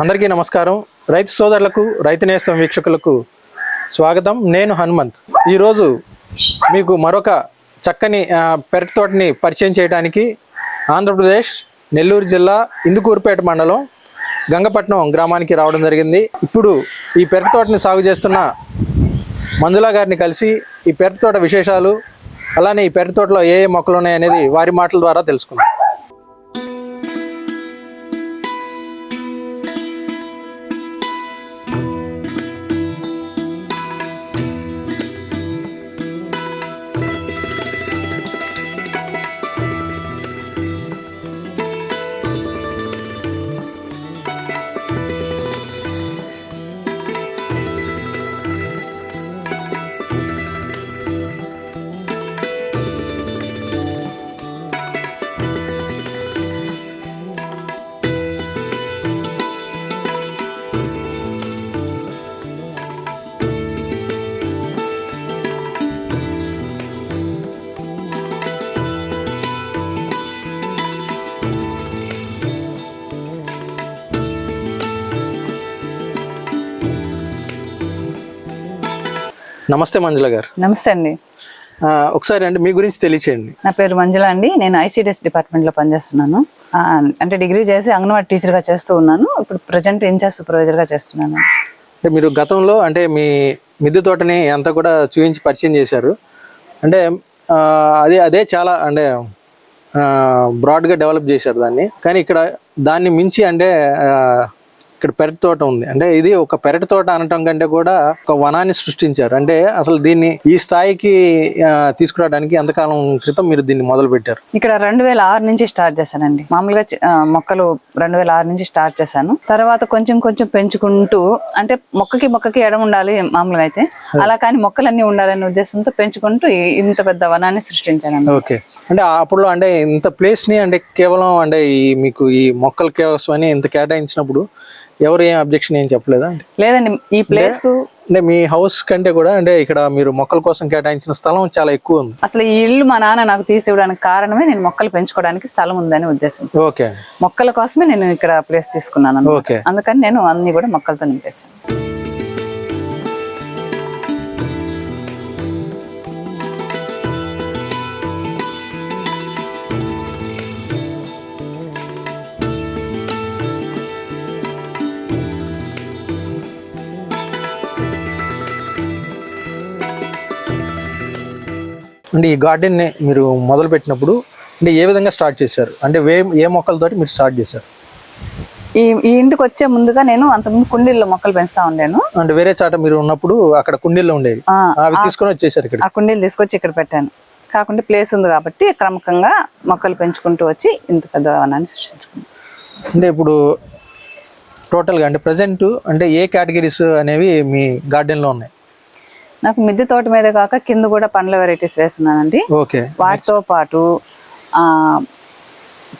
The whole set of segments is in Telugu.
అందరికీ నమస్కారం. రైతు సోదరులకు రైతు నేస్తం వీక్షకులకు స్వాగతం. నేను హనుమంత్. ఈరోజు మీకు మరొక చక్కని పెరటి తోటని పరిచయం చేయడానికి ఆంధ్రప్రదేశ్ నెల్లూరు జిల్లా ఇందుకూరుపేట మండలం గంగపట్నం గ్రామానికి రావడం జరిగింది. ఇప్పుడు ఈ పెరటి తోటని సాగు చేస్తున్న మంజులా గారిని కలిసి ఈ పెరటి తోట విశేషాలు అలానే ఈ పెరటి తోటలో ఏ ఏ మొక్కలు ఉన్నాయనేది వారి మాటల ద్వారా తెలుసుకుందాం. నమస్తే మంజుల గారు. నమస్తే అండి. ఒకసారి అంటే మీ గురించి తెలియచేయండి. నా పేరు మంజుల అండి. నేను ఐసీడీఎస్ డిపార్ట్మెంట్లో పనిచేస్తున్నాను. అంటే డిగ్రీ చేసి అంగన్వాడీ టీచర్గా చేస్తూ ఉన్నాను. ఇప్పుడు ప్రజెంట్ ఇన్ఛార్జ్ సూపర్వైజర్గా చేస్తున్నాను. అంటే మీరు గతంలో అంటే మీ మిద్దె తోటని అంతా కూడా చూపించి పరిచయం చేశారు. అంటే అదే అదే చాలా అంటే బ్రాడ్గా డెవలప్ చేశారు దాన్ని. కానీ ఇక్కడ దాన్ని మించి అంటే ఇక్కడ పెరటి తోట ఉంది. అంటే ఇది ఒక పెరటి తోట అనటం కంటే కూడా ఒక వనాన్ని సృష్టించారు. అంటే అసలు దీన్ని ఈ స్థాయికి తీసుకురావడానికి ఎంతకాలం క్రితం మీరు దీన్ని మొదలు పెట్టారు? ఇక్కడ రెండు వేల ఆరు నుంచి స్టార్ట్ చేశానండి. మామూలుగా మొక్కలు రెండు వేల ఆరు నుంచి స్టార్ట్ చేశాను. తర్వాత కొంచెం కొంచెం పెంచుకుంటూ అంటే మొక్కకి మొక్కకి ఎడం ఉండాలి మామూలుగా అయితే. అలా కానీ మొక్కలన్నీ ఉండాలనే ఉద్దేశంతో పెంచుకుంటూ ఇంత పెద్ద వనాన్ని సృష్టించానండి. ఓకే. అంటే అప్పుడు అంటే ఇంత ప్లేస్ని అంటే కేవలం అంటే ఈ మీకు ఈ మొక్కల కోసం అని ఇంత కేటాయించినప్పుడు ఎవరు ఏం అబ్జెక్షన్ ఏం చెప్పలేదా? లేదండి ఈ ప్లేస్ అంటే మీ హౌస్ కంటే కూడా అంటే ఇక్కడ మీరు మొక్కల కోసం కేటాయించిన స్థలం చాలా ఎక్కువ ఉంది. అసలు ఈ ఇల్లు మా నాన్న నాకు తీసి ఇవ్వడానికి కారణమే నేను మొక్కలు పెంచుకోవడానికి స్థలం ఉందని ఉద్దేశం. ఓకే. మొక్కల కోసమే నేను ఇక్కడ ప్లేస్ తీసుకున్నాను. ఓకే. అందుకని నేను అన్ని కూడా మొక్కలతో నింపేసాను అంటే ఈ గార్డెన్ని మీరు మొదలు పెట్టినప్పుడు అంటే ఏ విధంగా స్టార్ట్ చేశారు? అంటే వే ఏ మొక్కలతోటి మీరు స్టార్ట్ చేశారు? ఈ ఈ ఇంటికి వచ్చే ముందుగా నేను అంతకుముందు కుండీల్లో మొక్కలు పెంచుతా ఉండాను. అంటే వేరే చాట మీరు ఉన్నప్పుడు అక్కడ కుండీల్లో ఉండేవి. అవి తీసుకొని వచ్చేసారు ఇక్కడ. ఆ కుండీలు తీసుకొచ్చి ఇక్కడ పెట్టాను. కాకుండా ప్లేస్ ఉంది కాబట్టి క్రమకంగా మొక్కలు పెంచుకుంటూ వచ్చి ఇంత పెద్ద వనాన్ని సృష్టించుకున్నాను. అంటే ఇప్పుడు టోటల్గా అంటే ప్రజెంట్ అంటే ఏ కేటగిరీస్ అనేవి మీ గార్డెన్లో ఉన్నాయి? నాకు మిద్దె తోట మీద కాక కింద కూడా పండ్ల వెరైటీస్ వేస్తున్నానండి. ఓకే. వాటితో పాటు ఆ,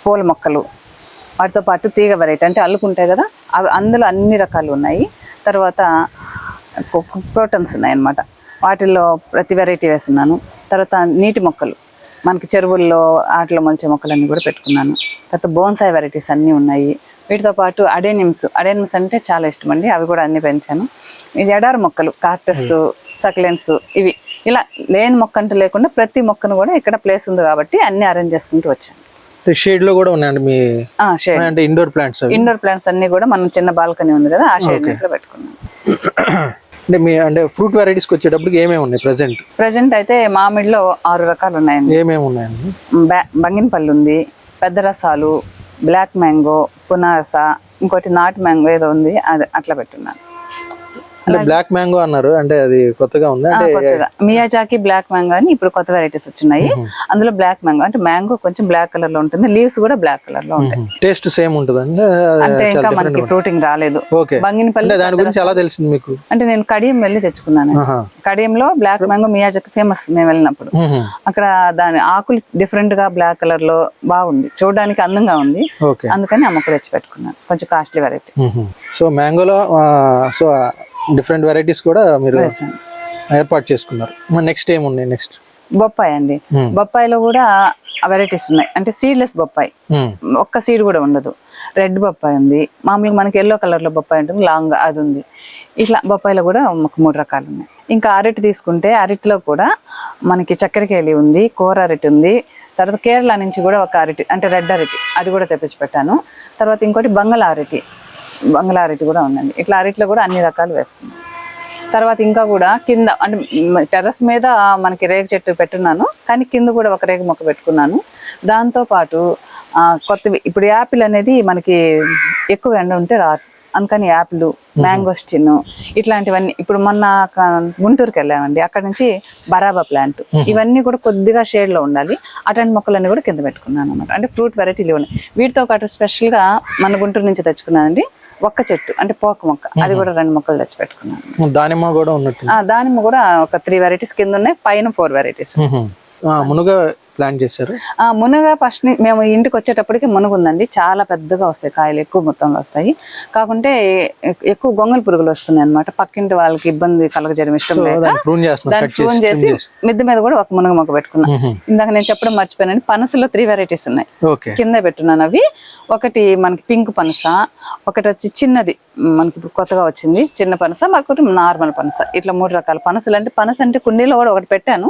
పూల మొక్కలు. వాటితో పాటు తీగ వెరైటీ అంటే అల్లుకుంటాయి కదా అవి అందులో అన్ని రకాలు ఉన్నాయి. తర్వాత ప్రోటన్స్ ఉన్నాయి అన్నమాట వాటిల్లో ప్రతి వెరైటీ వేస్తున్నాను. తర్వాత నీటి మొక్కలు. మనకి చెరువుల్లో వాటిలో మొలిచే మొక్కలన్నీ కూడా పెట్టుకున్నాను. తర్వాత బోన్సాయి వెరైటీస్ అన్నీ ఉన్నాయి. వీటితో పాటు అడేనిమ్స్. అడేనిమ్స్ అంటే చాలా ఇష్టం అండి. అవి కూడా అన్ని పెంచాను. ఇది ఎడారి మొక్కలు కాక్టస్ సక్లెన్స్ ఇవి. ఇలా లేని మొక్క అంటూ లేకుండా ప్రతి మొక్కను కూడా ఇక్కడ ప్లేస్ ఉంది కాబట్టి అన్ని అరేంజ్ చేసుకుంటూ వచ్చాను షేడ్లో కూడా ఉన్నాయండి మీ అంటే ఇండోర్ ప్లాంట్స్ ఇండోర్ ప్లాంట్స్ అన్ని కూడా మనం చిన్న బాల్కనీ ఉంది కదా ఆ షేడ్ ఇక్కడ పెట్టుకున్నాం. అంటే మీ అంటే ఫ్రూట్ వెరైటీస్కి వచ్చేటప్పటికి ఏమేమి ఉన్నాయి ప్రజెంట్ ప్రజెంట్ అయితే మామిడిలో ఆరు రకాలు ఉన్నాయండి. ఏమేమి ఉన్నాయండి? బంగినపల్లి ఉంది పెద్ద రసాలు బ్లాక్ మ్యాంగో పునారస ఇంకోటి నాటు మ్యాంగో ఏదో ఉంది అది అట్లా పెట్టున్నాను. అంటే బ్లాక్ మ్యాంగో అన్నారు. అంటే అది కొత్తగా ఉంది. అంటే మియాజాకి బ్లాక్ మ్యాంగో అని ఇప్పుడు కొత్త వెరైటీస్ వచ్చినాయి. అందులో బ్లాక్ మ్యాంగో అంటే మ్యాంగో కొంచెం బ్లాక్ కలర్లో ఉంటుంది. లీవ్స్ కూడా బ్లాక్ కలర్లో ఉంటాయి టేస్ట్ సేమ్ ఉంటుందండి అంటే ఇంకా మనకి ఫ్రూటింగ్ రాలేదు. బంగినపల్లి దాని గురించి ఎలా తెలిసింది మీకు? అంటే నేను కడియం వెళ్ళి తెచ్చుకున్నాను. కడియంలో బ్లాక్ మ్యాంగో మియాజాకి ఫేమస్ మేము వెళ్ళినప్పుడు. అక్కడ దాని ఆకులు డిఫరెంట్గా బ్లాక్ కలర్లో బాగుంది. చూడడానికి అందంగా ఉంది. ఓకే. అందుకని ఆ మొక్క తెచ్చి పెట్టుకున్నాను. కొంచెం కాస్ట్లీ వెరైటీ. సో మ్యాంగోలో సో డిఫరెంట్ వెరైటీస్ కూడా మీరు ఏర్పాటు చేసుకున్నారు. నెక్స్ట్ ఏమున్నాయి నెక్స్ట్ బొప్పాయి అండి. బొప్పాయిలో కూడా వెరైటీస్ ఉన్నాయి. అంటే సీడ్లెస్ బొప్పాయి. ఒక్క సీడ్ కూడా ఉండదు. రెడ్ బొప్పాయి ఉంది. మామూలుగా మనకి ఎల్లో కలర్లో బొప్పాయి ఉంటుంది. లాంగ్ అది ఉంది. ఇట్లా బొప్పాయిలో కూడా ఒక మూడు రకాలు ఉన్నాయి. ఇంకా అరటి తీసుకుంటే అరటిలో కూడా మనకి చక్కెరకేళి ఉంది కూర అరటి ఉంది. తర్వాత కేరళ నుంచి కూడా ఒక అరటి అంటే రెడ్ అరటి అది కూడా తెప్పించి పెట్టాను. తర్వాత ఇంకోటి బంగళ అరటి. బంగళ అరటి కూడా ఉందండి. ఇట్లా అరటిలో కూడా అన్ని రకాలు వేసుకున్నాను తర్వాత ఇంకా కూడా కింద అంటే టెర్రస్ మీద మనకి రేగు చెట్టు పెట్టున్నాను. కానీ కింద కూడా ఒక రేగు మొక్క పెట్టుకున్నాను. దాంతో పాటు ఆ, కొత్తవి ఇప్పుడు యాపిల్ అనేది మనకి ఎక్కువ ఎండ ఉంటే రా అందుకని యాపిల్ మ్యాంగోస్టిన్ ఇట్లాంటివన్నీ ఇప్పుడు మొన్న గుంటూరుకి వెళ్ళామండి. అక్కడ నుంచి బరాబా ప్లాంట్. ఇవన్నీ కూడా కొద్దిగా shade లో ఉండాలి. అటువంటి మొక్కలన్నీ కూడా కింద పెట్టుకున్నాను అనమాట అంటే ఫ్రూట్ వెరైటీలు ఉన్నాయి వీటితో పాటు special గా మన గుంటూరు నుంచి తెచ్చుకున్నానండి. ఒక్క చెట్టు అంటే పోక మొక్క. అది కూడా రెండు మొక్కలు తెచ్చి పెట్టుకున్నాను దానిమ్మ కూడా ఉన్నట్టు ఆ, దానిమ్మ కూడా ఒక త్రీ వెరైటీస్ కింద ఉన్నాయి పైన ఫోర్ వెరైటీస్ మునుగ ప్లాన్ చేశారు? ఆ మునగ ఫస్ట్ మేము ఇంటికి వచ్చేటప్పటికి మునగ ఉందండి చాలా పెద్దగా వస్తాయి కాయలు ఎక్కువ మొత్తంలో వస్తాయి. కాకుంటే ఎక్కువ గొంగళి పురుగులు వస్తున్నాయి అనమాట పక్కింటి వాళ్ళకి ఇబ్బంది కలగజేయడం ఇష్టం ప్రూన్ కట్ చేసి మిద్దె మీద కూడా ఒక మునగ మొక్క పెట్టుకున్నా. ఇందాక నేను చెప్పడం మర్చిపోయానండి. పనసలో త్రీ వెరైటీస్ ఉన్నాయి. కింద పెట్టున్నాను అవి. ఒకటి మనకి పింక్ పనస ఒకటి వచ్చి చిన్నది. మనకి ఇప్పుడు కొత్తగా వచ్చింది. చిన్న పనస ఒకటి నార్మల్ పనస. ఇట్లా మూడు రకాల పనసలు. అంటే పనస అంటే కుండీలో కూడా ఒకటి పెట్టాను.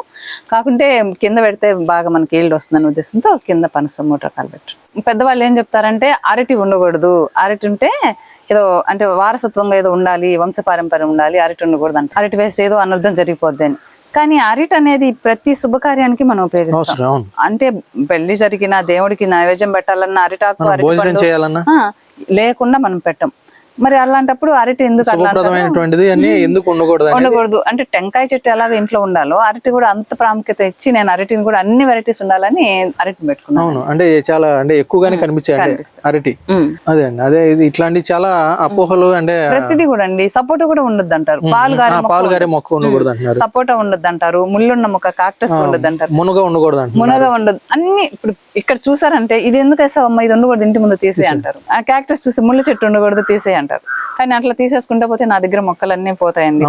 కాకుంటే కింద పెడితే బాగా మనకి ఈల్డ్ వస్తుందని ఉద్దేశంతో కింద పనస మూడు రకాలు పెట్టు పెద్దవాళ్ళు ఏం చెప్తారంటే అరటి ఉండకూడదు. అరటి ఉంటే ఏదో అంటే వారసత్వంగా ఏదో ఉండాలి వంశపారంపర్యం ఉండాలి అరటి ఉండకూడదు అంటే. అరటి వేస్తే ఏదో అనర్థం జరిగిపోద్ది అని. కానీ అరటి అనేది ప్రతి శుభకార్యానికి మనం ఉపయోగిస్తాం. అంటే పెళ్ళి జరిగిన దేవుడికి నైవేద్యం పెట్టాలన్నా అరిటాకు లేకుండా మనం పెట్టం. మరి అలాంటప్పుడు అరటి ఎందుకు అట్లా అంటారు? శుభప్రదమైనటువంటిది అన్ని ఎందుకు ఉండకూడదు ఉండకూడదు. అంటే టెంకాయ చెట్టు ఎలాగ ఇంట్లో ఉండాలో అరటి కూడా అంత ప్రాముఖ్యత ఇచ్చి నేను అరటిని కూడా అన్ని వెరైటీస్ ఉండాలని అరటిని పెట్టుకున్నాను. అవును. అంటే చాలా అంటే ఎక్కువగానే కనిపించాయి. అరటి. అదే అండి. అదే ఇట్లాంటి చాలా అపోహలు అంటే ప్రతిదీ కూడా అండి. సపోటా కూడా ఉండొద్దు అంటారు పాలు గారి మొక్క ఉండకూడదు అంటున్నారు సపోటా ఉండొద్దు అంటారు ముళ్ళున్న మొక్క కాక్టస్ ఉండొద్దు అంటారు మునుగ ఉండకూడదు మునగ ఉండదు. అన్ని ఇప్పుడు ఇక్కడ చూసారంటే ఇది ఎందుకు వేసావు అమ్మ ఇది ఉండకూడదు ఇంటి ముందు తీసే అంటారు. ఆ క్యాక్టస్ చూస్తే ముళ్ళ చెట్టు ఉండకూడదు తీసే అంటారు. కానీ అట్లా తీసేసుకుంటే పోతే నా దగ్గర మొక్కలన్నీ పోతాయండి.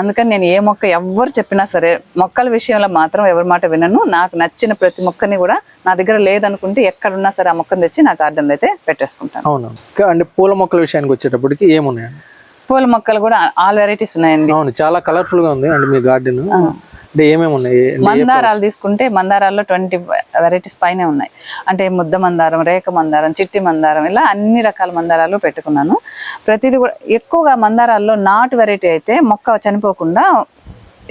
అందుకని నేను ఏ మొక్క ఎవ్వరు చెప్పినా సరే మొక్కల విషయంలో మాత్రం ఎవరి మాట వినను. నాకు నచ్చిన ప్రతి మొక్కని కూడా నా దగ్గర లేదనుకుంటే ఎక్కడున్నా సరే ఆ మొక్కను తెచ్చి నా గార్డెన్లో అయితే పెట్టేసుకుంటాను. అవును. అంటే పూల మొక్కల విషయానికి వచ్చేటప్పటికి ఏమున్నాయండి? పూల మొక్కలు కూడా ఆల్ వెరైటీస్ ఉన్నాయండి. అవును. చాలా కలర్ఫుల్గా ఉంది అంటే మీ గార్డెన్. అంటే ఏమేమి ఉన్నాయి? మందారాలు తీసుకుంటే మందారాల్లో ట్వంటీ వెరైటీస్ పైనే ఉన్నాయి. అంటే ముద్ద మందారం రేఖ మందారం చిట్టి మందారం ఇలా అన్ని రకాల మందారాలు పెట్టుకున్నాను. ప్రతిదీ కూడా ఎక్కువగా మందారాల్లో నాటు వెరైటీ అయితే మొక్క చనిపోకుండా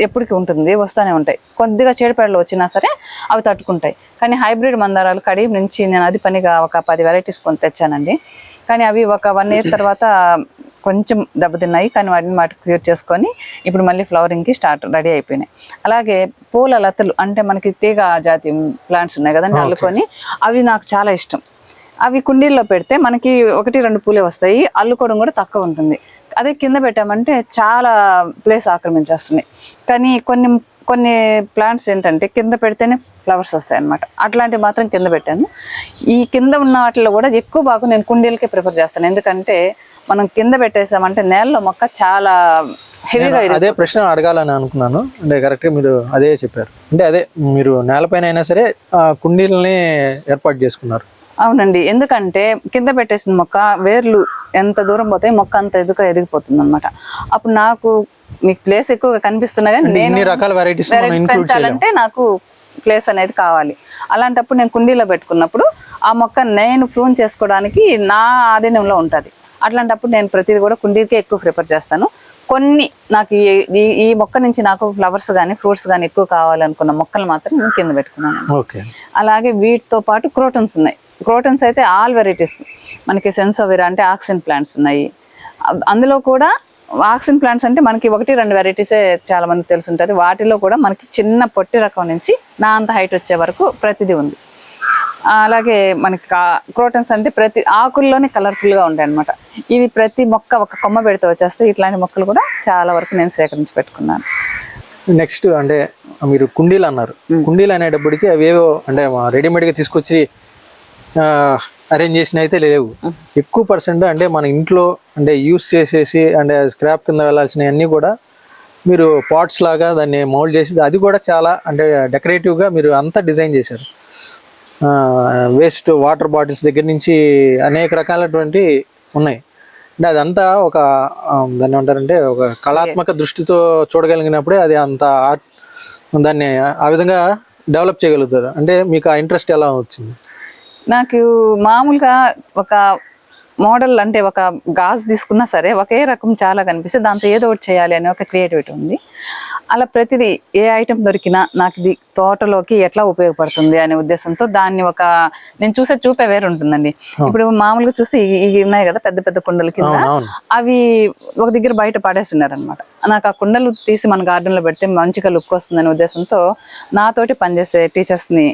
ఎప్పటికి ఉంటుంది వస్తూనే ఉంటాయి. కొద్దిగా చీడపేడలు వచ్చినా సరే అవి తట్టుకుంటాయి. కానీ హైబ్రిడ్ మందారాలు కడియం నుంచి నేను అది పనిగా ఒక పది వెరైటీస్ కొని తెచ్చానండి. కానీ అవి ఒక వన్ ఇయర్ తర్వాత కొంచెం దెబ్బతిన్నాయి కానీ వాటిని వాటికి క్యూర్ చేసుకొని ఇప్పుడు మళ్ళీ ఫ్లవరింగ్కి స్టార్ట్ రెడీ అయిపోయినాయి. అలాగే పూల లతలు అంటే మనకి తీగ జాతి ప్లాంట్స్ ఉన్నాయి కదండి అల్లుకొని అవి నాకు చాలా ఇష్టం. అవి కుండీల్లో పెడితే మనకి ఒకటి రెండు పూలే వస్తాయి అల్లుకోవడం కూడా తక్కువ ఉంటుంది. అదే కింద పెట్టామంటే చాలా ప్లేస్ ఆక్రమించేస్తున్నాయి. కానీ కొన్ని కొన్ని ప్లాంట్స్ ఏంటంటే కింద పెడితేనే ఫ్లవర్స్ వస్తాయి అనమాట అట్లాంటివి మాత్రం కింద పెట్టాను. ఈ కింద ఉన్న వాటిలో కూడా ఎక్కువ బాగా నేను కుండీలకే ప్రిఫర్ చేస్తాను. ఎందుకంటే మనం కింద పెట్టేసామంటే నేలలో మొక్క చాలా హెవీగా అదే ప్రశ్న అడగాలని అనుకున్నాను. అంటే కరెక్ట్గా మీరు అదే చెప్పారు. అంటే అదే మీరు నేలపైన అయినా సరే కుండీలని ఏర్పాటు చేసుకున్నారు. అవునండి. ఎందుకంటే కింద పెట్టేసిన మొక్క వేర్లు ఎంత దూరం పోతాయి మొక్క అంత ఎదుక ఎదిగిపోతుంది అనమాట అప్పుడు నాకు మీకు ప్లేస్ ఎక్కువగా కనిపిస్తున్నా కానీ నేను రకాల వెరైటీస్ పెంచాలంటే నాకు ప్లేస్ అనేది కావాలి. అలాంటప్పుడు నేను కుండీలో పెట్టుకున్నప్పుడు ఆ మొక్క నేను ప్రూన్ చేసుకోవడానికి నా ఆధీనంలో ఉంటుంది. అట్లాంటప్పుడు నేను ప్రతిదీ కూడా కుండీకే ఎక్కువ ప్రిఫర్ చేస్తాను. కొన్ని నాకు ఈ- ఈ మొక్క నుంచి నాకు ఫ్లవర్స్ కానీ ఫ్రూట్స్ కానీ ఎక్కువ కావాలనుకున్న మొక్కలు మాత్రం నేను కింద పెట్టుకున్నాను. ఓకే. అలాగే వీటితో పాటు క్రోటన్స్ ఉన్నాయి. క్రోటన్స్ అయితే ఆల్ వెరైటీస్. మనకి సెన్సోవిరా అంటే ఆక్సిజన్ ప్లాంట్స్ ఉన్నాయి. అందులో కూడా ఆక్సిజన్ ప్లాంట్స్ అంటే మనకి ఒకటి రెండు వెరైటీసే చాలా మందికి తెలిసి ఉంటుంది వాటిలో కూడా మనకి చిన్న పొట్టి రకం నుంచి నా అంత హైట్ వచ్చే వరకు ప్రతిదీ ఉంది. అలాగే మనకి క్రోటన్స్ అంటే ప్రతి ఆకుల్లోనే కలర్ఫుల్గా ఉంటాయి అనమాట ఇవి ప్రతి మొక్క ఒక కొమ్మ పెడితే వచ్చేస్తే ఇట్లాంటి మొక్కలు కూడా చాలా వరకు నేను సేకరించి పెట్టుకున్నాను. నెక్స్ట్ అంటే మీరు కుండీలు అన్నారు. కుండీలు అనేటప్పటికి అవేవో అంటే రెడీమేడ్గా తీసుకొచ్చి అరేంజ్ చేసిన అయితే లేవు. ఎక్కువ పర్సెంట్ అంటే మన ఇంట్లో అంటే యూస్ చేసేసి అంటే స్క్రాప్ కింద వెళ్ళాల్సినవి అన్నీ కూడా మీరు పాట్స్ లాగా దాన్ని మౌల్డ్ చేసి అది కూడా చాలా అంటే డెకరేటివ్గా మీరు అంతా డిజైన్ చేశారు. వేస్ట్ వాటర్ బాటిల్స్ దగ్గర నుంచి అనేక రకాలటువంటి ఉన్నాయి. అంటే అదంతా ఒక దాన్ని ఏమంటారంటే ఒక కళాత్మక దృష్టితో చూడగలిగినప్పుడే అది అంత ఆర్ట్ దాన్ని ఆ విధంగా డెవలప్ చేయగలుగుతారు. అంటే మీకు ఆ ఇంట్రెస్ట్ ఎలా వచ్చింది? నాకు మామూలుగా ఒక మోడల్ అంటే ఒక గాజు తీసుకున్నా సరే ఒకే రకం చాలా కనిపిస్తే దాంతో ఏదో ఒకటి చేయాలి అనే ఒక క్రియేటివిటీ ఉంది. అలా ప్రతిదీ ఏ ఐటెం దొరికినా నాకు ఇది తోటలోకి ఎట్లా ఉపయోగపడుతుంది అనే ఉద్దేశంతో దాన్ని ఒక నేను చూసే చూపే వేరు ఉంటుందండి. ఇప్పుడు మామూలుగా చూస్తే ఇవి ఉన్నాయి కదా పెద్ద పెద్ద కుండల కింద. అవి ఒక దగ్గర బయట పడేస్తున్నారు అనమాట నాకు ఆ కుండలు తీసి మన garden లో పెడితే మంచిగా లుక్ వస్తుందనే ఉద్దేశంతో నాతోటి పనిచేసే teachers ని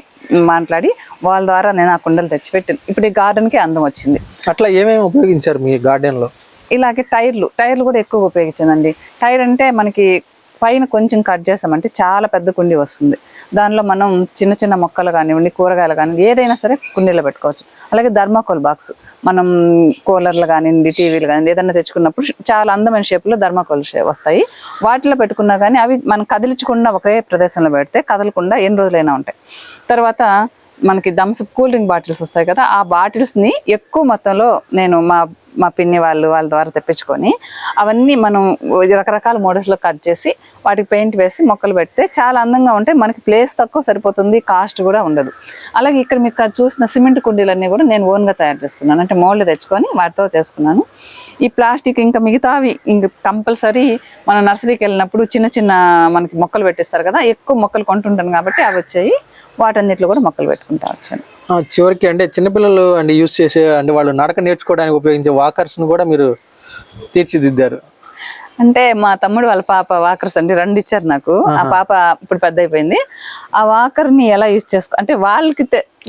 మాట్లాడి వాళ్ళ ద్వారా నేను ఆ కుండలు తెచ్చిపెట్టాను. ఇప్పుడు ఈ garden కి అందం వచ్చింది. అట్లా ఏమేమి ఉపయోగించారు మీ గార్డెన్లో? ఇలాగే టైర్లు టైర్లు కూడా ఎక్కువ ఉపయోగించిందండి. టైర్ అంటే మనకి పైన కొంచెం కట్ చేసామంటే చాలా పెద్ద కుండీ వస్తుంది. దానిలో మనం చిన్న చిన్న మొక్కలు కానివ్వండి కూరగాయలు కానివ్వండి ఏదైనా సరే కుండీలో పెట్టుకోవచ్చు. అలాగే ధర్మాకోల్ బాక్స్ మనం కూలర్లు కానివ్వండి టీవీలు కానివ్వండి ఏదైనా తెచ్చుకున్నప్పుడు చాలా అందమైన షేప్లో ధర్మాకోల్ వస్తాయి. వాటిలో పెట్టుకున్నా కానీ అవి మనం కదిలించకుండా ఒకే ప్రదేశంలో పెడితే కదలకుండా ఎన్ని రోజులైనా ఉంటాయి. తర్వాత మనకి దమ్స్ కూల్ డ్రింక్ బాటిల్స్ వస్తాయి కదా ఆ బాటిల్స్ని ఎక్కువ మొత్తంలో నేను మా మా పిన్ని వాళ్ళు వాళ్ళ ద్వారా తెప్పించుకొని అవన్నీ మనం రకరకాల మోడల్స్లో కట్ చేసి వాటికి పెయింట్ వేసి మొక్కలు పెడితే చాలా అందంగా ఉంటాయి. మనకి ప్లేస్ తక్కువ సరిపోతుంది కాస్ట్ కూడా ఉండదు. అలాగే ఇక్కడ మీకు చూసిన సిమెంట్ కుండీలన్నీ కూడా నేను ఓన్గా తయారు చేసుకున్నాను. అంటే మోల్డ్ తెచ్చుకొని వాటితో చేసుకున్నాను. ఈ ప్లాస్టిక్ ఇంకా మిగతావి ఇంక కంపల్సరీ మన నర్సరీకి వెళ్ళినప్పుడు చిన్న చిన్న మనకి మొక్కలు పెట్టిస్తారు కదా ఎక్కువ మొక్కలు కొంటుంటాను కాబట్టి అవి వచ్చాయి. వాటన్నిటిలో కూడా మొక్కలు పెట్టుకుంటా వచ్చాను. చివరికి అంటే చిన్నపిల్లలు అండి యూస్ చేసే అంటే వాళ్ళు నడక నేర్చుకోవడానికి ఉపయోగించే వాకర్స్ను కూడా మీరు తీర్చిదిద్దారు. అంటే మా తమ్ముడు వాళ్ళ పాప వాకర్స్ అండి రెండు ఇచ్చారు నాకు. ఆ పాప ఇప్పుడు పెద్ద అయిపోయింది ఆ వాకర్ని ఎలా యూజ్ చేసుకో అంటే వాళ్ళకి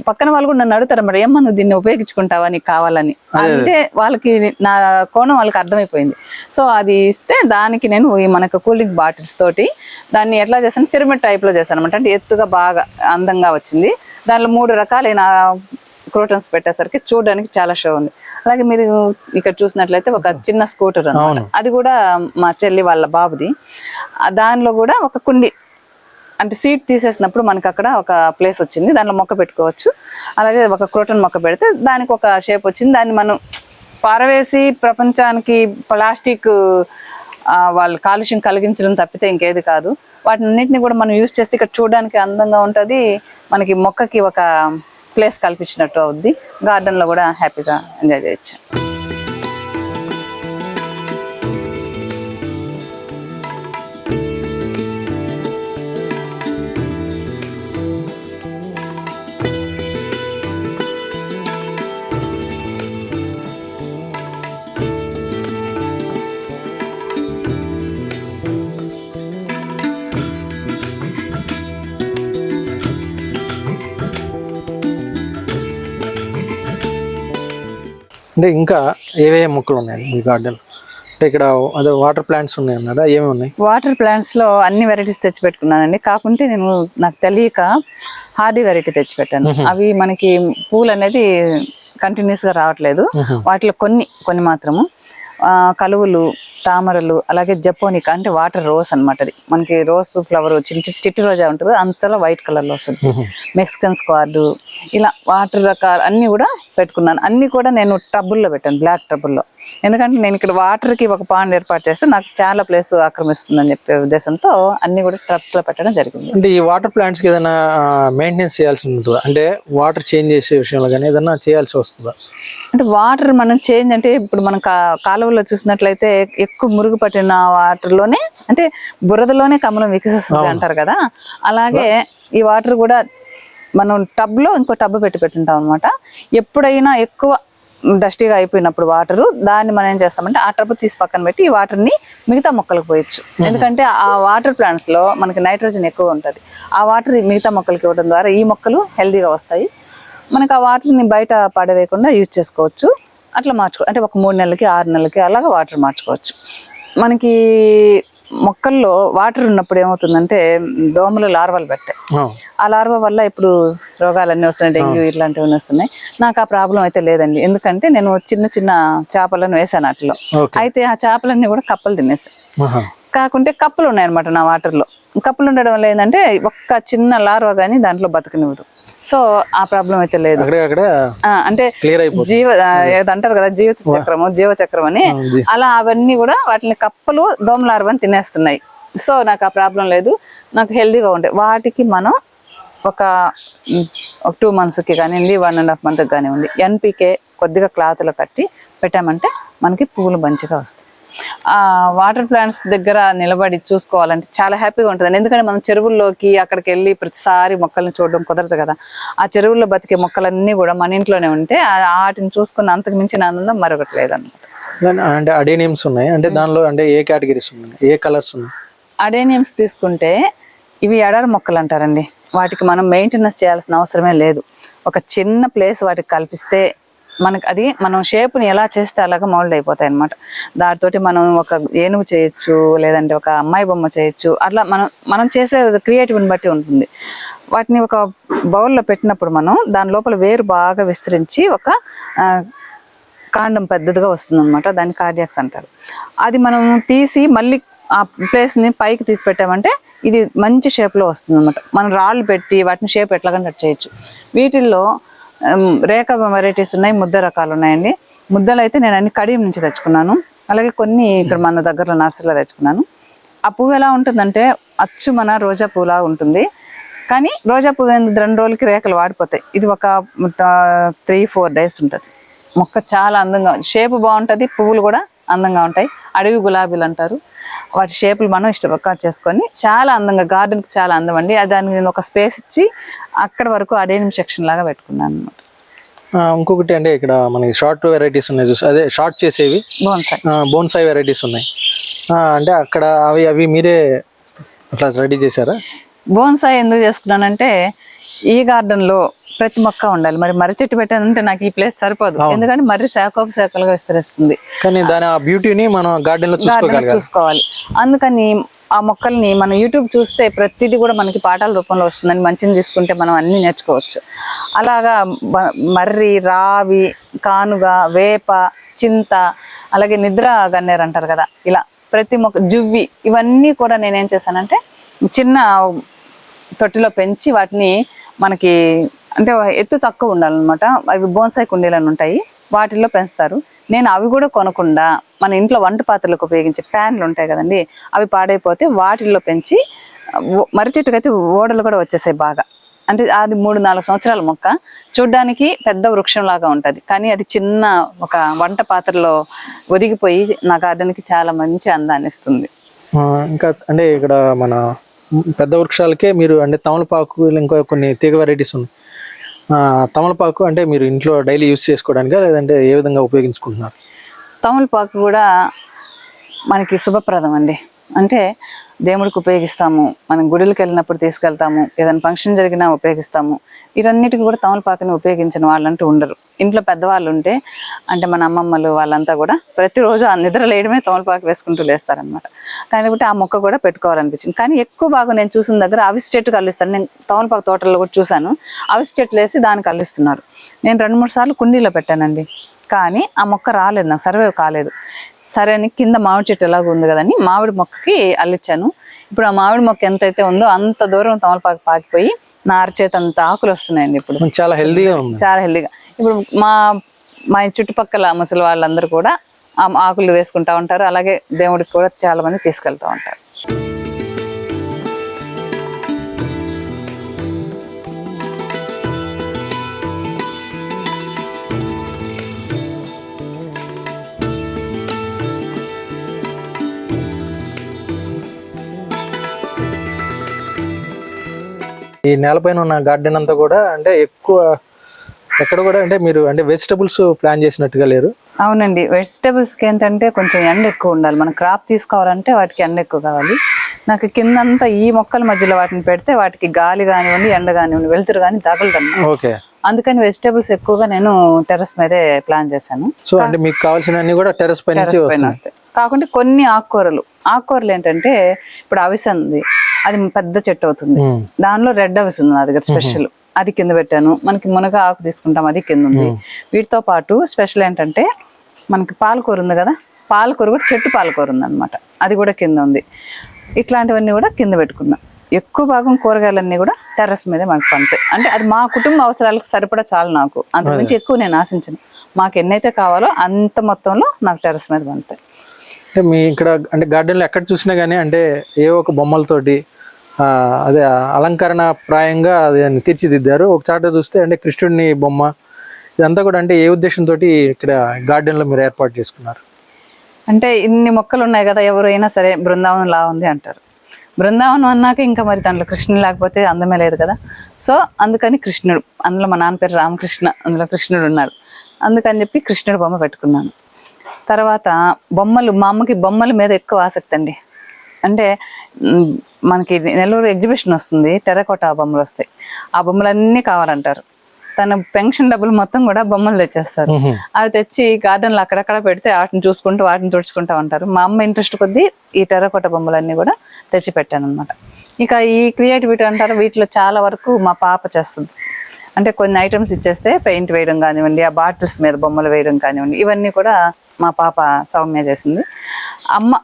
పక్కన వాళ్ళు కూడా నన్ను అడుగుతారు మరి ఏమన్నా నువ్వు దీన్ని ఉపయోగించుకుంటావా నీకు కావాలని. అంటే వాళ్ళకి నా కోణం వాళ్ళకి అర్థమైపోయింది. సో అది ఇస్తే దానికి నేను మనకు కూల్ డ్రింక్ బాటిల్స్ తోటి దాన్ని ఎట్లా చేశాను పిరమిడ్ టైప్లో చేశాను అనమాట అంటే ఎత్తుగా బాగా అందంగా వచ్చింది. దానిలో మూడు రకాలైన క్రోటన్స్ పెట్టేసరికి చూడడానికి చాలా షో ఉంది. అలాగే మీరు ఇక్కడ చూసినట్లయితే ఒక చిన్న స్కూటర్ అన్నమాట. అది కూడా మా చెల్లి వాళ్ళ బాబుది. దానిలో కూడా ఒక కుండి అంటే సీట్ తీసేసినప్పుడు మనకి అక్కడ ఒక ప్లేస్ వచ్చింది దానిలో మొక్క పెట్టుకోవచ్చు. అలాగే ఒక క్రోటన్ మొక్క పెడితే దానికి ఒక షేప్ వచ్చింది. దాన్ని మనం పారవేసి ప్రపంచానికి ప్లాస్టిక్ వాళ్ళు కాలుష్యం కలిగించడం తప్పితే ఇంకేది కాదు. వాటినన్నింటినీ కూడా మనం యూజ్ చేస్తే ఇక్కడ చూడడానికి అందంగా ఉంటుంది. మనకి మొక్కకి ఒక ప్లేస్ కల్పించినట్టు అవుద్ది. గార్డెన్లో కూడా హ్యాపీగా ఎంజాయ్ చేయొచ్చు. అంటే ఇంకా ఏవే మొక్కలు ఉన్నాయి మీ గార్డెన్ అంటే ఇక్కడ అదే వాటర్ ప్లాంట్స్ ఉన్నాయి అన్నారా ఏమేమి ఉన్నాయి? వాటర్ ప్లాంట్స్లో అన్ని వెరైటీస్ తెచ్చి పెట్టుకున్నానండి. కాకుంటే నేను నాకు తెలియక హార్డీ వెరైటీ తెచ్చి పెట్టాను. అవి మనకి పూలు అనేది కంటిన్యూస్గా రావట్లేదు. వాటిలో కొన్ని కొన్ని మాత్రము. కలువులు తామరలు అలాగే జపోనికా అంటే వాటర్ రోజ్ అన్నమాట అది. మనకి రోజ్ ఫ్లవర్ చిన్న చిట్టి- చిట్టి రోజా ఉంటుంది అంతలో వైట్ కలర్లో వస్తుంది మెక్సికన్ స్క్వార్డు ఇలా వాటర్ రకాలు అన్ని కూడా పెట్టుకున్నాను. అన్ని కూడా నేను టబ్బుల్లో పెట్టాను బ్లాక్ టబ్బుల్లో. ఎందుకంటే నేను ఇక్కడ వాటర్కి ఒక పాండ్ ఏర్పాటు చేస్తే నాకు చాలా ప్లేస్ ఆక్రమిస్తుందని చెప్పే ఉద్దేశంతో అన్ని కూడా ట్రబ్స్లో పెట్టడం జరిగింది. అంటే ఈ వాటర్ ప్లాంట్స్కి ఏదైనా మెయింటెనెన్స్ చేయాల్సి ఉంటుందా? అంటే వాటర్ చేంజ్ చేసే విషయంలో కానీ ఏదైనా చేయాల్సి వస్తుందా? అంటే వాటర్ మనం చేంజ్ అంటే ఇప్పుడు మనం కాలువలో చూసినట్లయితే ఎక్కువ మురుగు పట్టిన వాటర్లోనే అంటే బురదలోనే కమలం వికసిస్తుంది అంటారు కదా. అలాగే ఈ వాటర్ కూడా మనం టబ్లో ఇంకో టబ్ పెట్టి పెట్టుంటాం అనమాట ఎప్పుడైనా ఎక్కువ డస్టీగా అయిపోయినప్పుడు వాటర్ దాన్ని మనం ఏం చేస్తామంటే ఆ టబ్ తీసి పక్కన పెట్టి ఈ వాటర్ని మిగతా మొక్కలకు పోయొచ్చు. ఎందుకంటే ఆ వాటర్ ప్లాంట్స్లో మనకి నైట్రోజన్ ఎక్కువ ఉంటుంది. ఆ వాటర్ మిగతా మొక్కలకి ఇవ్వడం ద్వారా ఈ మొక్కలు హెల్దీగా వస్తాయి. మనకు ఆ వాటర్ని బయట పడవేయకుండా యూజ్ చేసుకోవచ్చు. అట్లా మార్చుకో అంటే ఒక మూడు నెలలకి ఆరు నెలలకి అలాగా వాటర్ మార్చుకోవచ్చు. మనకి మొక్కల్లో వాటర్ ఉన్నప్పుడు ఏమవుతుందంటే దోమలు లార్వాలు పెట్టాయి. ఆ, లార్వా వల్ల ఇప్పుడు రోగాలన్నీ వస్తున్నాయి డెంగ్యూ ఇట్లాంటివన్నీ వస్తున్నాయి. నాకు ఆ ప్రాబ్లం అయితే లేదండి. ఎందుకంటే నేను చిన్న చిన్న చేపలను వేసాను అట్లా అయితే ఆ చేపలన్నీ కూడా కప్పలు తినేసాయి ఆహా. కాకుంటే కప్పలు ఉన్నాయన్నమాట నా వాటర్లో. కప్పలు ఉండడం వల్ల ఏంటంటే ఒక్క చిన్న లార్వా కానీ దాంట్లో బతకనివ్వదు. సో ఆ ప్రాబ్లం అయితే లేదు. అంటే జీవ అంటారు కదా జీవిత చక్రము జీవ చక్రం అని అలా అవన్నీ కూడా వాటిని కప్పలు దోమలారవని తినేస్తున్నాయి. సో నాకు ఆ ప్రాబ్లం లేదు. నాకు హెల్దీగా ఉంటాయి వాటికి మనం ఒక టూ మంత్స్కి కానివ్వండి వన్ అండ్ హాఫ్ మంత్కి కానివ్వండి ఎన్పికే కొద్దిగా క్లాత్లో కట్టి పెట్టామంటే మనకి పువ్వులు మంచిగా వస్తాయి. వాటర్ ప్లాంట్స్ దగ్గర నిలబడి చూసుకోవాలంటే చాలా హ్యాపీగా ఉంటుంది ఎందుకంటే మనం చెరువుల్లోకి అక్కడికి వెళ్ళి ప్రతిసారి మొక్కల్ని చూడడం కుదరదు కదా. ఆ చెరువుల్లో బతికే మొక్కలన్నీ కూడా మన ఇంట్లోనే ఉంటే వాటిని చూసుకున్న అంతకు మించిన ఆనందం మరొకటి లేదన్నమాట. దాని- అంటే అడేనియమ్స్ ఉన్నాయి. అంటే దానిలో అంటే ఏ కేటగిరీస్ ఉన్నాయి? ఏ కలర్స్ ఉన్నాయి? అడేనియమ్స్ తీసుకుంటే ఇవి ఎడారి మొక్కలు అంటారండి. వాటికి మనం మెయింటెనెన్స్ చేయాల్సిన అవసరమే లేదు. ఒక చిన్న ప్లేస్ వాటికి కల్పిస్తే మనకి అది మనం షేప్ని ఎలా చేస్తే అలాగా మౌల్డ్ అయిపోతాయి అనమాట దాటితోటి మనం ఒక ఏనుగు చేయొచ్చు లేదంటే ఒక అమ్మాయి బొమ్మ చేయొచ్చు అట్లా మనం మనం చేసే క్రియేటివ్ని బట్టి ఉంటుంది. వాటిని ఒక బౌల్లో పెట్టినప్పుడు మనం దాని లోపల వేరు బాగా విస్తరించి ఒక కాండం పెద్దదిగా వస్తుంది అనమాట దాన్ని కార్డియాక్స్ అంటారు. అది మనం తీసి మళ్ళీ ఆ ప్లేస్ని పైకి తీసి పెట్టామంటే ఇది మంచి షేప్లో వస్తుంది అనమాట మనం రాళ్ళు పెట్టి వాటిని షేప్ ఎట్లాగంటే అట్లా చేయొచ్చు. వీటిల్లో రేఖ వెరైటీస్ ఉన్నాయి ముద్ద రకాలు ఉన్నాయండి. ముద్దలు అయితే నేను అన్ని కడియం నుంచి తెచ్చుకున్నాను. అలాగే కొన్ని ఇక్కడ మన దగ్గరలో నర్సరీలో తెచ్చుకున్నాను. ఆ పువ్వు ఎలా ఉంటుందంటే అచ్చు మన రోజా పువ్వులా ఉంటుంది. కానీ రోజా పువ్వు రెండు రోజులకి రేఖలు వాడిపోతాయి. ఇది ఒక త్రీ ఫోర్ డేస్ ఉంటుంది. మొక్క చాలా అందంగా షేప్ బాగుంటుంది పువ్వులు కూడా అందంగా ఉంటాయి. అడవి గులాబీలు అంటారు. వాటి షేపులు మనం ఇష్టపక్క చేసుకొని చాలా అందంగా గార్డెన్కి చాలా అందం అండి. అది దానికి నేను ఒక స్పేస్ ఇచ్చి అక్కడ వరకు అడేనియం సెక్షన్ లాగా పెట్టుకున్నాను అనమాట ఇంకొకటి అంటే ఇక్కడ మనకి షార్ట్ వెరైటీస్ ఉన్నాయి చూసి. అదే షార్ట్ చేసేవి. బాగుంది బోన్సాయి వెరైటీస్ ఉన్నాయి. అంటే అక్కడ అవి అవి మీరే అట్లా రెడీ చేశారా? బోన్సాయి ఎందుకు చేసుకున్నానంటే ఈ garden లో ప్రతి మొక్క ఉండాలి. మరి మర్రి చెట్టు పెట్టానంటే నాకు ఈ ప్లేస్ సరిపోదు. ఎందుకంటే మర్రి శాఖోప శాఖలుగా విస్తరిస్తుంది. కానీ దాని ఆ బ్యూటీని మనం గార్డెన్లో చూసుకోవాలి. అందుకని ఆ మొక్కల్ని మనం యూట్యూబ్ చూస్తే ప్రతిదీ కూడా మనకి పాఠాల రూపంలో వస్తుందని మంచిని తీసుకుంటే మనం అన్ని నేర్చుకోవచ్చు. అలాగా మర్రి రావి కానుగ వేప చింత అలాగే నిద్ర గన్నేరు అంటారు కదా. ఇలా ప్రతి మొక్క జువ్వి ఇవన్నీ కూడా నేనేం చేశానంటే చిన్న తొట్టిలో పెంచి వాటిని మనకి అంటే ఎత్తు తక్కువ ఉండాలన్నమాట. అవి బోన్సాయి కుండీలను ఉంటాయి. వాటిల్లో పెంచుతారు. నేను అవి కూడా కొనకుండా మన ఇంట్లో వంట పాత్రలకు ఉపయోగించే ప్యాన్లు ఉంటాయి కదండి అవి పాడైపోతే వాటిల్లో పెంచి ఓ- మర్రి చెట్టుకైతే ఓడలు కూడా వచ్చేసాయి బాగా. అంటే అది మూడు నాలుగు సంవత్సరాల మొక్క. చూడ్డానికి పెద్ద వృక్షం లాగా ఉంటుంది. కానీ అది చిన్న ఒక వంట పాత్రలో ఒదిగిపోయి నా గార్డెన్కి చాలా మంచి అందాన్ని ఇస్తుంది. ఇంకా అంటే ఇక్కడ మన పెద్ద వృక్షాలకే మీరు అంటే తమలపాకు ఇంకా కొన్ని తీగ వెరైటీస్ ఉన్నాయి. తమలపాకు అంటే మీరు ఇంట్లో డైలీ యూస్ చేసుకోవడానికా లేదంటే ఏ విధంగా ఉపయోగించుకుంటున్నారు? తమలపాకు కూడా మనకి శుభప్రదం అండి. అంటే దేవుడికి ఉపయోగిస్తాము మనం గుడులకు వెళ్ళినప్పుడు తీసుకెళ్తాము ఏదైనా ఫంక్షన్ జరిగినా ఉపయోగిస్తాము. వీటన్నిటికి కూడా తమలపాకుని ఉపయోగించిన వాళ్ళంటూ ఉండరు. ఇంట్లో పెద్దవాళ్ళు ఉంటే అంటే మన అమ్మమ్మలు వాళ్ళంతా కూడా ప్రతిరోజు ఆ నిద్ర లేయడమే తమలపాకు వేసుకుంటూ లేస్తారనమాట కాబట్టి ఆ మొక్క కూడా పెట్టుకోవాలనిపించింది. కానీ ఎక్కువ బాగా నేను చూసిన దగ్గర అవిసి చెట్టు కల్లిస్తాను నేను తమలపాకు తోటల్లో కూడా చూశాను. అవిసి చెట్లు వేసి దానికి కల్లిస్తున్నారు నేను రెండు మూడు సార్లు కుండీలో పెట్టానండి. కానీ ఆ మొక్క రాలేదు నాకు సర్వే కాలేదు. సరే అని కింద మామిడి చెట్టు ఎలాగో ఉంది కదని మామిడి మొక్కకి అల్లిచ్చాను. ఇప్పుడు ఆ మామిడి మొక్క ఎంతైతే ఉందో అంత దూరం తమలపాకు పాకిపోయి నా అరచేత అంత ఆకులు వస్తున్నాయండి ఇప్పుడు. చాలా హెల్దీగా ఉంది. చాలా హెల్దీగా. ఇప్పుడు మా మా చుట్టుపక్కల ముసలి వాళ్ళందరూ కూడా ఆకులు వేసుకుంటా ఉంటారు అలాగే దేవుడికి కూడా చాలా మంది తీసుకెళ్తా ఉంటారు. ఈ నేలపైన ఉన్న గార్డెన్ అంతా కూడా అంటే ఎక్కువ ఎక్కడ కూడా అంటే మీరు అంటే వెజిటబుల్స్ ప్లాన్ చేసినట్టుగా లేరు. అవునండి. వెజిటేబుల్స్కి ఏంటంటే కొంచెం ఎండ ఎక్కువ ఉండాలి. మనం క్రాప్ తీసుకోవాలంటే వాటికి ఎండ ఎక్కువ కావాలి. నాకు కిందంతా ఈ మొక్కల మధ్యలో వాటిని పెడితే వాటికి గాలి కానివ్వండి ఎండ కానివ్వండి వెలుతురు కానీ తగలదండి. ఓకే. అందుకని వెజిటేబుల్స్ ఎక్కువగా నేను టెర్రస్ మీదే ప్లాన్ చేశాను. సో అంటే మీకు కావాల్సినవన్నీ కూడా టెర్రస్ పైన వస్తాయి. కాకుంటే కొన్ని ఆకుకూరలు. ఆకుకూరలు ఏంటంటే ఇప్పుడు అవిసె ఉంది. అది పెద్ద చెట్టు అవుతుంది. దానిలో రెడ్ అవిసె ఉంది నా దగ్గర స్పెషల్. అది కింద పెట్టాను. మనకి మునగ ఆకు తీసుకుంటాం అది కింద ఉంది. వీటితో పాటు స్పెషల్ ఏంటంటే మనకి పాలకూర ఉంది కదా పాలకూర కూడా చెట్టు పాలకూర ఉంది అనమాట అది కూడా కింద ఉంది. ఇట్లాంటివన్నీ కూడా కింద పెట్టుకున్నా. ఎక్కువ భాగం కూరగాయలన్నీ కూడా టెర్రస్ మీదే మనకు పండుతాయి అంటే అది మా కుటుంబ అవసరాలకు సరిపడా చాలు నాకు. అంతకుమించి ఎక్కువ నేను ఆశించను. మాకు ఎన్నైతే కావాలో అంత మొత్తంలో నాకు టెర్రస్ మీద పండుతాయి అంటే మీ ఇక్కడ అంటే గార్డెన్లో ఎక్కడ చూసినా కానీ అంటే ఏ ఒక బొమ్మలతోటి అదే అలంకరణ ప్రాయంగా అది తీర్చిదిద్దారు. ఒక చాట చూస్తే అంటే కృష్ణుడిని బొమ్మ ఇదంతా కూడా అంటే ఏ ఉద్దేశంతో ఇక్కడ గార్డెన్లో మీరు ఏర్పాటు చేసుకున్నారు? అంటే ఇన్ని మొక్కలు ఉన్నాయి కదా ఎవరైనా సరే బృందావనం లా ఉంది అంటారు. బృందావనం అన్నాక ఇంకా మరి దాంట్లో కృష్ణుడు లేకపోతే అందమే లేదు కదా. సో అందుకని కృష్ణుడు అందులో మా నాన్న పేరు రామకృష్ణ అందులో కృష్ణుడు ఉన్నాడు. అందుకని చెప్పి కృష్ణుడు బొమ్మ పెట్టుకున్నాను. తర్వాత బొమ్మలు మా అమ్మకి బొమ్మల మీద ఎక్కువ ఆసక్తి అండి. అంటే మనకి నెల్లూరు ఎగ్జిబిషన్ వస్తుంది టెర్రకోట బొమ్మలు వస్తాయి. ఆ బొమ్మలన్నీ కావాలంటారు. తన పెన్షన్ డబ్బులు మొత్తం కూడా బొమ్మలు తెచ్చేస్తారు. అవి తెచ్చి గార్డెన్లో అక్కడక్కడ పెడితే వాటిని చూసుకుంటూ వాటిని తుడుచుకుంటూ ఉంటారు. మా అమ్మ ఇంట్రెస్ట్ కొద్దీ ఈ టెర్రకోట బొమ్మలన్నీ కూడా తెచ్చి పెట్టాను అనమాట ఇక ఈ క్రియేటివిటీ అంటారు వీటిలో చాలా వరకు మా పాప చేస్తుంది. అంటే కొన్ని ఐటమ్స్ ఇచ్చేస్తే పెయింట్ వేయడం కానివ్వండి ఆ బాటిల్స్ మీద బొమ్మలు వేయడం కానివ్వండి ఇవన్నీ కూడా మా పాప సౌమ్య చేసింది. అమ్మ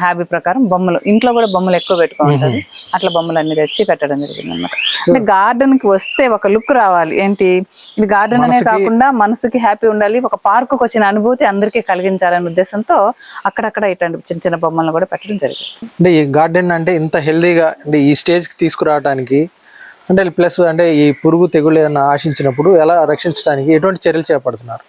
హ్యాబీ ప్రకారం బొమ్మలు ఇంట్లో కూడా బొమ్మలు ఎక్కువ పెట్టుకుంటారు అట్లా బొమ్మలు అన్ని తెచ్చి పెట్టడం జరిగింది అనమాట అంటే గార్డెన్కి వస్తే ఒక లుక్ రావాలి. ఏంటి? ఇది గార్డెన్ అనే కాకుండా మనసుకి హ్యాపీ ఉండాలి. ఒక పార్కు వచ్చిన అనుభూతి అందరికీ కలిగించాలనే ఉద్దేశంతో అక్కడక్కడ ఇట్లాంటి చిన్న చిన్న బొమ్మలను కూడా పెట్టడం జరిగింది. అంటే ఈ గార్డెన్ అంటే ఇంత హెల్దీగా అంటే ఈ స్టేజ్కి తీసుకురావడానికి అంటే ప్లస్ అంటే ఈ పురుగు తెగులు ఏదైనా ఆశించినప్పుడు ఎలా రక్షించడానికి ఎటువంటి చర్యలు చేపడుతున్నారు?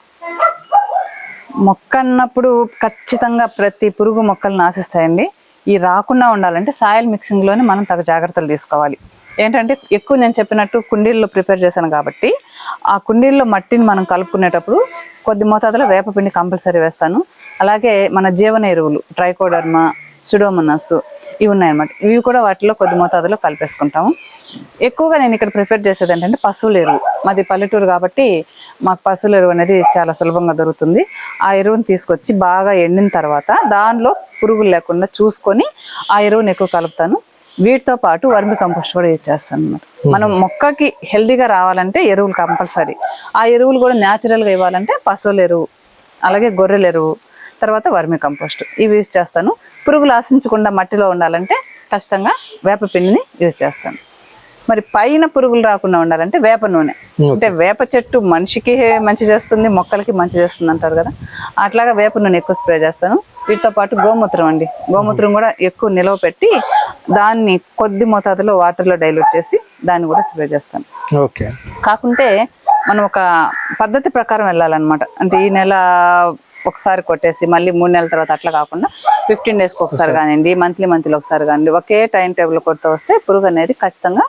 మొక్క అన్నప్పుడు ఖచ్చితంగా ప్రతి పురుగు మొక్కలు నాశిస్తాయండి. ఈ రాకుండా ఉండాలంటే సాయిల్ మిక్సింగ్లోనే మనం తగ జాగ్రత్తలు తీసుకోవాలి. ఏంటంటే ఎక్కువ నేను చెప్పినట్టు కుండీల్లో ప్రిపేర్ చేశాను కాబట్టి ఆ కుండీల్లో మట్టిని మనం కలుపుకునేటప్పుడు కొద్ది మోతాదులో వేపపిండి కంపల్సరీ వేస్తాను. అలాగే మన జీవన ఎరువులు ట్రైకోడర్మా సుడోమనస్ ఇవి ఉన్నాయన్నమాట. ఇవి కూడా వాటిలో కొద్ది మోతాదులో కలిపేసుకుంటాము. ఎక్కువగా నేను ఇక్కడ ప్రిఫర్ చేసేది ఏంటంటే పశువుల ఎరువు. మాది పల్లెటూరు కాబట్టి మాకు పశువుల ఎరువు అనేది చాలా సులభంగా దొరుకుతుంది. ఆ ఎరువుని తీసుకొచ్చి బాగా ఎండిన తర్వాత దానిలో పురుగులు లేకుండా చూసుకొని ఆ ఎరువుని ఎక్కువ కలుపుతాను. వీటితో పాటు వర్మి కంపోస్ట్ కూడా యూజ్ చేస్తాను అన్నమాట. మనం మొక్కకి హెల్దీగా రావాలంటే ఎరువులు కంపల్సరీ. ఆ ఎరువులు కూడా న్యాచురల్గా ఇవ్వాలంటే పశువుల ఎరువు అలాగే గొర్రెల ఎరువు తర్వాత వర్మి కంపోస్ట్. ఇవి యూజ్ చేస్తాను. పురుగులు ఆశించకుండా మట్టిలో ఉండాలంటే ఖచ్చితంగా వేప పిండిని యూజ్ చేస్తాను. మరి పైన పురుగులు రాకుండా ఉండాలంటే వేప నూనె. అంటే వేప చెట్టు మనిషికి మంచి చేస్తుంది మొక్కలకి మంచి చేస్తుంది అంటారు కదా. అట్లాగా వేప నూనె ఎక్కువ స్ప్రే చేస్తాను. వీటితో పాటు గోమూత్రం అండి. గోమూత్రం కూడా ఎక్కువ నిలవ పెట్టి దాన్ని కొద్ది మోతాదులో వాటర్లో డైల్యూట్ చేసి దాన్ని కూడా స్ప్రే చేస్తాను. ఓకే. కాకుంటే మనం ఒక పద్ధతి ప్రకారం వెళ్ళాలన్నమాట. అంటే ఈ నెల ఒకసారి కొట్టేసి మళ్ళీ మూడు నెలల తర్వాత అట్లా కాకుండా ఫిఫ్టీన్ డేస్కి ఒకసారి కానివ్వండి మంత్లీ మంత్లీ ఒకసారి కానివ్వండి ఒకే టైం టేబుల్ కొడుతూ వస్తే పురుగు అనేది ఖచ్చితంగా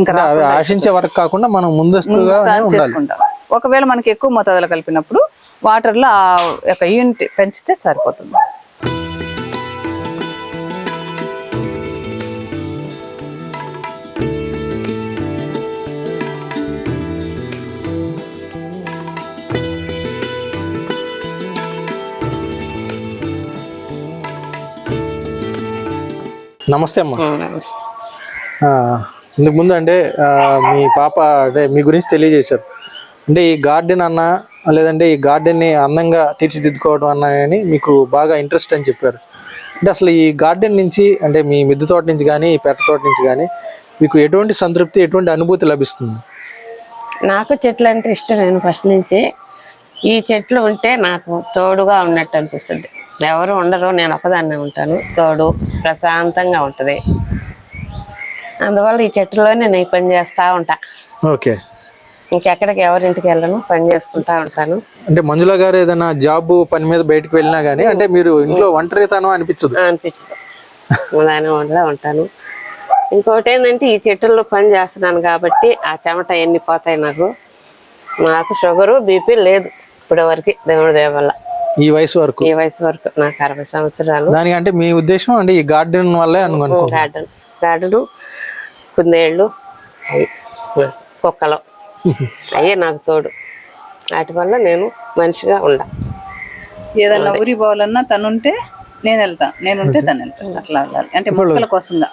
ఇంకా ఆశించే వరకు కాకుండా మనం ముందస్తుగా ఉండాలి. చేసుకుంటాం. ఒకవేళ మనకి ఎక్కువ మోతాదులో కలిపినప్పుడు వాటర్లో ఆ యొక్క యూనిట్ పెంచితే సరిపోతుంది. నమస్తే అమ్మా. ఇంతకు ముందు అంటే మీ పాప అంటే మీ గురించి తెలియజేశారు. అంటే ఈ గార్డెన్ అన్న లేదంటే ఈ గార్డెన్ని అందంగా తీర్చిదిద్దుకోవడం అన్న అని మీకు బాగా ఇంట్రెస్ట్ అని చెప్పారు. అంటే అసలు ఈ గార్డెన్ నుంచి అంటే మీ మిద్దె తోట నుంచి కానీ ఈ పెద్ద తోట నుంచి కానీ మీకు ఎటువంటి సంతృప్తి ఎటువంటి అనుభూతి లభిస్తుంది? నాకు చెట్లు అంటే ఇష్టం నేను ఫస్ట్ నుంచి. ఈ చెట్లు ఉంటే నాకు తోడుగా ఉన్నట్టు అనిపిస్తుంది. ఎవరు ఉండరు నేను ఒకదాన్నే ఉంటాను. తోడు ప్రశాంతంగా ఉంటుంది. అందువల్ల ఈ చెట్లలోనే నేను ఈ పని చేస్తూ ఉంటా. ఓకే. ఇంకెక్కడికి ఎవరింటికి వెళ్ళను పని చేసుకుంటా ఉంటాను. అంటే మంజుల గారు ఏదైనా జాబ్ పని మీద బయటకు వెళ్ళినా కానీ అంటే మీరు ఇంట్లో ఒంటరితనం అనిపించదు. అనిపించదు. దాని వల్ల ఉంటాను. ఇంకోటి ఏంటంటే ఈ చెట్టుల్లో పని చేస్తున్నాను కాబట్టి ఆ చెమట ఎన్ని పోతాయి నాకు? నాకు షుగరు బీపీ లేదు ఇప్పటి వరకు దేవుడి దయ వల్ల. ఈ వయసు వరకు? ఈ వయసు వరకు నాకు అరవై సంవత్సరాలు. దానికంటే మీ ఉద్దేశం అంటే ఈ గార్డెన్ వల్లే అను అనుకో గార్డెన్. గార్డెను కుందేళ్ళు అవి కుక్కలు. అయ్యే నాకు తోడు. వాటి వల్ల నేను మనిషిగా ఉండ. ఏదన్నా ఊరి పోవాలన్నా తను ఉంటే నేను వెళ్తా. నేను ఉంటే తను వెళ్తాను అట్లా వెళ్ళాలి అంటే మొక్కల కోసంగా.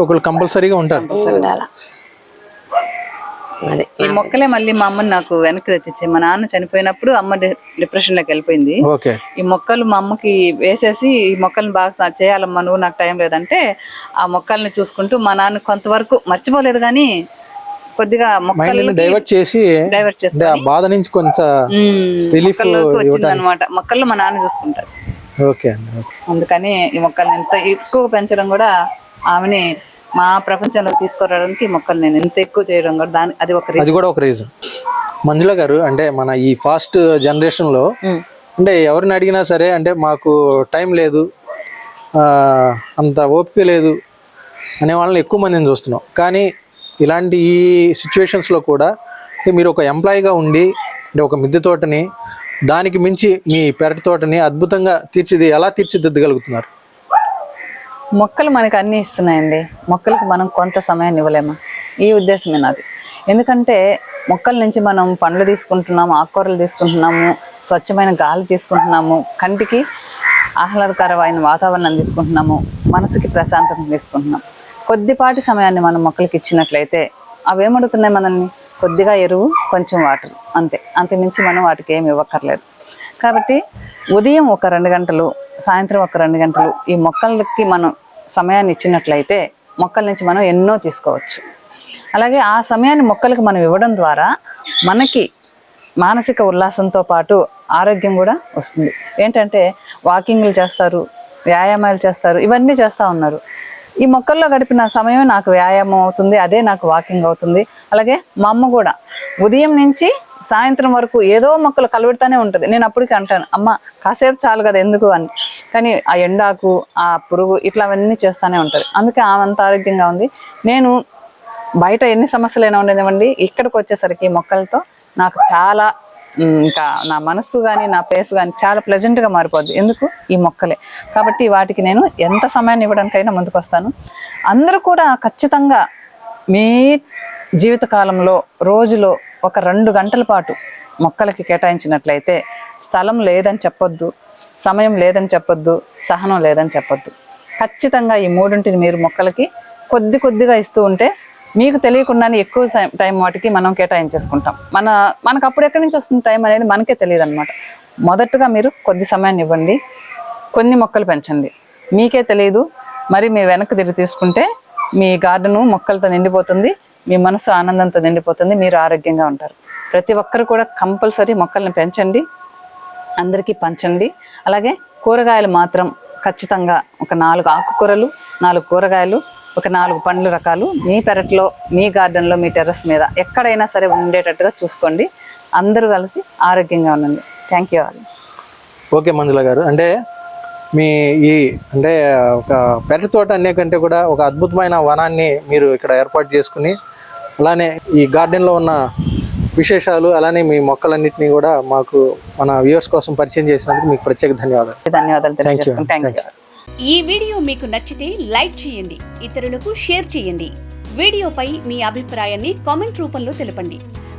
ఒకళ్ళు కంపల్సరీగా ఉంటారు. ఉండాల? అది. ఈ మొక్కలే మళ్ళీ మా అమ్మని నాకు వెనక్కి తెచ్చిచ్చాయి మా నాన్న చనిపోయినప్పుడు అమ్మ డిప్రెషన్లోకి వెళ్ళిపోయింది. ఓకే. ఈ మొక్కలు మా అమ్మకి వేసేసి ఈ మొక్కల్ని బాగా చేయాలమ్మా నువ్వు నాకు టైం లేదంటే ఆ మొక్కల్ని చూసుకుంటూ మా నాన్న కొంతవరకు మర్చిపోలేదు కానీ కొద్దిగా మొక్కలు డైవర్ట్ చేసి డైవర్ట్ చేసి అంటే ఆ బాధ నుంచి కొంత రిలీఫ్ మొక్కల్లోకి వచ్చింది అనమాట మొక్కల్లో మా నాన్న చూసుకుంటారు ఓకే అండి ఓకే. అందుకని ఈ మొక్కల్ని ఎంత ఎక్కువ పెంచడం కూడా ఆమెని మా ప్రపంచంలోకి తీసుకురావడానికి మొక్కలు నేను ఎంత ఎక్కువ చేయడం కూడా దాని అది ఒక అది కూడా ఒక రీజన్ మంజుల గారు అంటే మన ఈ ఫాస్ట్ జనరేషన్లో అంటే ఎవరిని అడిగినా సరే అంటే మాకు టైం లేదు అంత ఓపిక లేదు అనే వాళ్ళని ఎక్కువ మందిని చూస్తున్నాం. కానీ ఇలాంటి ఈ సిచ్యువేషన్స్లో కూడా అంటే మీరు ఒక ఎంప్లాయీగా ఉండి అంటే ఒక మిద్దె తోటని దానికి మించి మీ పెరటి తోటని అద్భుతంగా తీర్చిది ఎలా తీర్చిదిద్దగలుగుతున్నారు? మొక్కలు మనకి అన్ని ఇస్తున్నాయండి. మొక్కలకు మనం కొంత సమయాన్ని ఇవ్వలేము. ఈ ఉద్దేశమే నాది. ఎందుకంటే మొక్కల నుంచి మనం పండ్లు తీసుకుంటున్నాము ఆకుకూరలు తీసుకుంటున్నాము స్వచ్ఛమైన గాలి తీసుకుంటున్నాము కంటికి ఆహ్లాదకరమైన వాతావరణం తీసుకుంటున్నాము మనసుకి ప్రశాంతత తీసుకుంటున్నాం. కొద్దిపాటి సమయాన్ని మనం మొక్కలకి ఇచ్చినట్లయితే అవి ఏమడుగుతున్నాయి మనల్ని? కొద్దిగా ఎరువు కొంచెం వాటర్. అంతే. అంతమించి మనం వాటికి ఏమి ఇవ్వక్కర్లేదు. కాబట్టి ఉదయం ఒక రెండు గంటలు సాయంత్రం ఒక రెండు గంటలు ఈ మొక్కలకి మనం సమయాన్ని ఇచ్చినట్లయితే మొక్కల నుంచి మనం ఎన్నో తీసుకోవచ్చు. అలాగే ఆ సమయాన్ని మొక్కలకు మనం ఇవ్వడం ద్వారా మనకి మానసిక ఉల్లాసంతో పాటు ఆరోగ్యం కూడా వస్తుంది. ఏంటంటే వాకింగ్లు చేస్తారు వ్యాయామాలు చేస్తారు ఇవన్నీ చేస్తూ ఉన్నారు. ఈ మొక్కల్లో గడిపిన సమయం నాకు వ్యాయామం అవుతుంది అదే నాకు వాకింగ్ అవుతుంది. అలాగే మా అమ్మ కూడా ఉదయం నుంచి సాయంత్రం వరకు ఏదో మొక్కలు కలబెడతానే ఉంటుంది. నేను అప్పటికి అంటాను అమ్మ కాసేపు చాలు కదా ఎందుకు అని. కానీ ఆ ఎండాకు ఆ పురుగు ఇట్లా అవన్నీ చేస్తూనే ఉంటుంది. అందుకే ఆమె అంత ఆరోగ్యంగా ఉంది. నేను బయట ఎన్ని సమస్యలైనా ఉండేదివ్వండి ఇక్కడికి వచ్చేసరికి మొక్కలతో నాకు చాలా ఇంకా నా మనస్సు కానీ నా ఫేస్ కానీ చాలా ప్లెజెంట్గా మారిపోద్ది. ఎందుకు? ఈ మొక్కలే. కాబట్టి వాటికి నేను ఎంత సమయాన్ని ఇవ్వడానికైనా ముందుకు వస్తాను అందరూ కూడా ఖచ్చితంగా మీ జీవితకాలంలో రోజులో ఒక రెండు గంటల పాటు మొక్కలకి కేటాయించినట్లయితే స్థలం లేదని చెప్పొద్దు సమయం లేదని చెప్పొద్దు సహనం లేదని చెప్పొద్దు. ఖచ్చితంగా ఈ మూడింటిని మీరు మొక్కలకి కొద్ది కొద్దిగా ఇస్తూ ఉంటే మీకు తెలియకుండానే ఎక్కువ టైం వాటికి మనం కేటాయించేసుకుంటాం. మన మనకు అప్పుడు ఎక్కడి నుంచి వస్తుంది టైం అనేది మనకే తెలియదు అనమాట మొదటగా మీరు కొద్ది సమయాన్ని ఇవ్వండి కొన్ని మొక్కలు పెంచండి. మీకే తెలియదు మరి మీ వెనక్కి తిరిగి తీసుకుంటే మీ గార్డెను మొక్కలతో నిండిపోతుంది మీ మనసు ఆనందంతో నిండిపోతుంది మీరు ఆరోగ్యంగా ఉంటారు. ప్రతి ఒక్కరు కూడా కంపల్సరీ మొక్కల్ని పెంచండి అందరికీ పంచండి. అలాగే కూరగాయలు మాత్రం ఖచ్చితంగా ఒక నాలుగు ఆకుకూరలు నాలుగు కూరగాయలు ఒక నాలుగు పండ్ల రకాలు మీ పెరట్లో మీ గార్డెన్లో మీ టెర్రస్ మీద ఎక్కడైనా సరే ఉండేటట్టుగా చూసుకోండి. అందరూ కలిసి ఆరోగ్యంగా ఉండండి. Thank you all okay Manjula garu. అంటే మీ ఈ అంటే ఒక పెరటి తోట అనే కంటే కూడా ఒక అద్భుతమైన వనాన్ని మీరు ఇక్కడ ఏర్పాటు చేసుకుని అలానే ఈ గార్డెన్లో ఉన్న విశేషాలు అలానే మీ మొక్కలన్నింటినీ కూడా మాకు మన వ్యూవర్స్ కోసం పరిచయం చేసినందుకు మీకు ప్రత్యేక ధన్యవాదాలు. ధన్యవాదాలు ఈ వీడియో మీకు నచ్చితే లైక్ చేయండి ఇతరులకు షేర్ చేయండి. వీడియోపై మీ అభిప్రాయాన్ని కామెంట్ రూపంలో తెలపండి.